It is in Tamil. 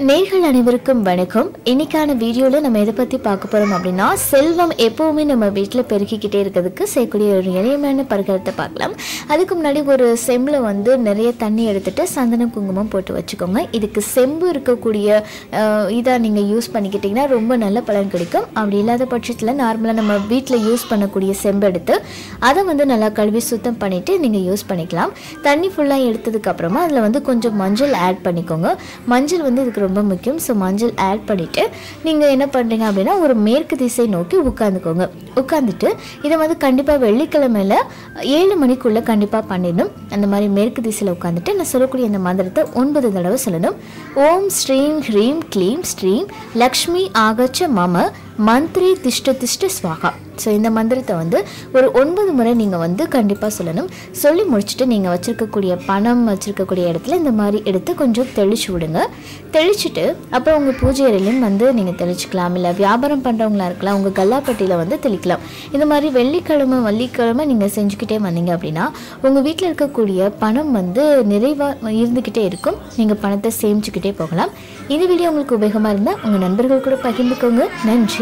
நேர்கள் அனைவருக்கும் வணக்கம். இன்னைக்கான வீடியோவில் நம்ம எதை பற்றி பார்க்க போகிறோம் அப்படின்னா செல்வம் எப்போவுமே நம்ம வீட்டில் பெருக்கிக்கிட்டே இருக்கிறதுக்கு செய்யக்கூடிய ஒரு எளிமையான பரிகாரத்தை பார்க்கலாம். அதுக்கு முன்னாடி ஒரு செம்பில் வந்து நிறைய தண்ணி எடுத்துகிட்டு சந்தனம் குங்குமம் போட்டு வச்சுக்கோங்க. இதுக்கு செம்பு இருக்கக்கூடிய இதாக நீங்கள் யூஸ் பண்ணிக்கிட்டிங்கன்னா ரொம்ப நல்ல பலன் கிடைக்கும். அப்படி இல்லாத பட்சத்தில் நார்மலாக நம்ம வீட்டில் யூஸ் பண்ணக்கூடிய செம்பு எடுத்து அதை வந்து நல்லா கழுவி சுத்தம் பண்ணிவிட்டு நீங்கள் யூஸ் பண்ணிக்கலாம். தண்ணி ஃபுல்லாக எடுத்ததுக்கப்புறமா அதில் வந்து கொஞ்சம் மஞ்சள் ஆட் பண்ணிக்கோங்க. மஞ்சள் வந்து இதுக்கு ரொம்ப முக்கியம் ஸோ மஞ்சள் ஆட் பண்ணிவிட்டு நீங்கள் என்ன பண்ணுறீங்க அப்படின்னா ஒரு மேற்கு திசை நோக்கி உட்காந்துக்கோங்க உட்காந்துட்டு இதை வந்து கண்டிப்பாக வெள்ளிக்கிழமையில் ஏழு மணிக்குள்ளே கண்டிப்பாக பண்ணிடணும். அந்த மாதிரி மேற்கு திசையில் உட்காந்துட்டு நான் சொல்லக்கூடிய அந்த மந்திரத்தை ஒன்பது தடவை சொல்லணும். ஓம் ஸ்ரீம் ஹ்ரீம் க்ளீம் ஸ்ரீம் லக்ஷ்மி ஆகச்ச மம மந்திரி திஷ்ட திஷ்ட ஸ்வாகா ஸோ இந்த மந்திரத்தை வந்து ஒரு ஒன்பது முறை நீங்கள் வந்து கண்டிப்பாக சொல்லணும். சொல்லி முடிச்சுட்டு நீங்கள் வச்சுருக்கக்கூடிய பணம் வச்சுருக்கக்கூடிய இடத்துல இந்த மாதிரி எடுத்து கொஞ்சம் தெளிச்சு விடுங்க. தெளிச்சுட்டு அப்புறம் உங்கள் பூஜை அறையிலையும் வந்து நீங்கள் தெளிச்சுக்கலாம். இல்லை வியாபாரம் பண்ணுறவங்களா இருக்கலாம் உங்கள் கல்லாப்பட்டியில் வந்து தெளிக்கலாம். இந்த மாதிரி வெள்ளிக்கிழமை வள்ளிக்கிழமை நீங்கள் செஞ்சுக்கிட்டே வந்தீங்க அப்படின்னா உங்கள் வீட்டில் இருக்கக்கூடிய பணம் வந்து நிறைவாக இருந்துக்கிட்டே இருக்கும். நீங்கள் பணத்தை சேமிச்சுக்கிட்டே போகலாம். இந்த வீடியோ உங்களுக்கு உபயோகமாக இருந்தால் உங்கள் நண்பர்கள் கூட பகிர்ந்துக்கோங்க. நன்றி.